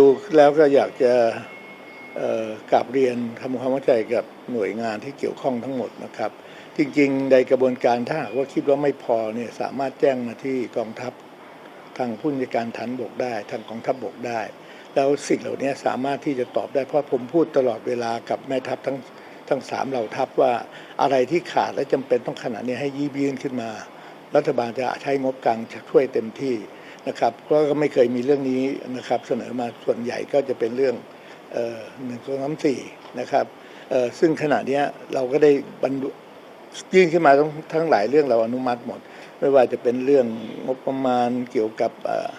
ดูแล้วก็อยากจะกราบเรียนทำความเข้าใจกับหน่วยงานที่เกี่ยวข้องทั้งหมดนะครับ จริงๆ ในกระบวนการถ้าหากว่าคิดว่าไม่พอเนี่ยสามารถแจ้งมาที่กองทัพทางผู้บัญชาการฐานบกได้ ทางกองทัพบกได้ แล้วสิ่งเหล่านี้สามารถที่จะตอบได้เพราะผมพูดตลอดเวลากับแม่ทัพทั้งทั้งสามเหล่าทัพว่าอะไรที่ขาดและจำเป็นต้องขนาดนี้ให้ยีบยื่นขึ้นมา รัฐบาลจะใช้งบกลางช่วยเต็มที่ นะครับก็ไม่เคยมีเรื่องนี้นะครับเสนอมาส่วนใหญ่ก็จะเป็นเรื่องหนึ่งสองสามสี่นะครับซึ่งขณะนี้เราก็ได้บรรลุยื่นขึ้นมาทั้งทั้งหลายเรื่องเราอนุมัติหมด ไม่ว่าจะเป็นเรื่องงบประมาณเกี่ยวกับเอ่อ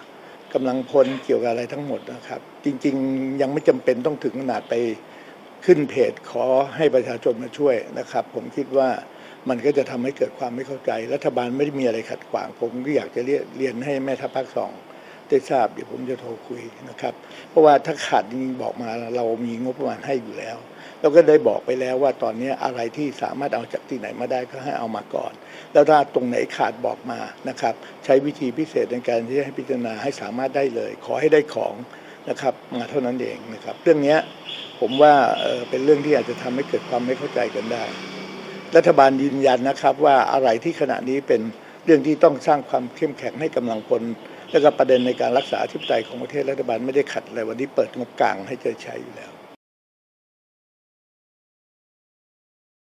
กำลังพลเกี่ยวกับอะไรทั้งหมดนะครับ จริงๆ ยังไม่จำเป็นต้องถึงขนาดไปขึ้นเพจขอให้ประชาชนมาช่วยนะครับ ผมคิดว่า มันก็จะทำให้เกิดความไม่เข้าใจ รัฐบาลไม่ได้มีอะไรขัดขวาง ผมก็อยากจะเรียนเรียนให้แม่ทัพภาคสองได้ทราบเดี๋ยวผมจะโทรคุยนะครับ เพราะว่าถ้าขาดจริงบอกมาเรามีงบประมาณให้อยู่แล้วเราก็ได้บอกไปแล้วว่าตอนนี้อะไรที่สามารถเอาจากที่ไหนมาได้ก็ให้เอามาก่อน แล้วถ้าตรงไหนขาดบอกมานะครับ ใช้วิธีพิเศษในการที่จะให้พิจารณาให้สามารถได้เลย ขอให้ได้ของนะครับมาเท่านั้นเองนะครับ เรื่องนี้ผมว่าเเป็นเรื่องที่อาจจะทำให้เกิดความไม่เข้าใจกันได้ รัฐบาลยืนยันนะครับว่าอะไรที่ขณะนี้เป็นเรื่องที่ต้องสร้างความเข้มแข็งให้กำลังพลและก็ประเด็นในการรักษาอธิปไตยของประเทศรัฐบาลไม่ได้ขัดอะไรวันนี้เปิดงบกลางให้เจอใช้อยู่แล้ว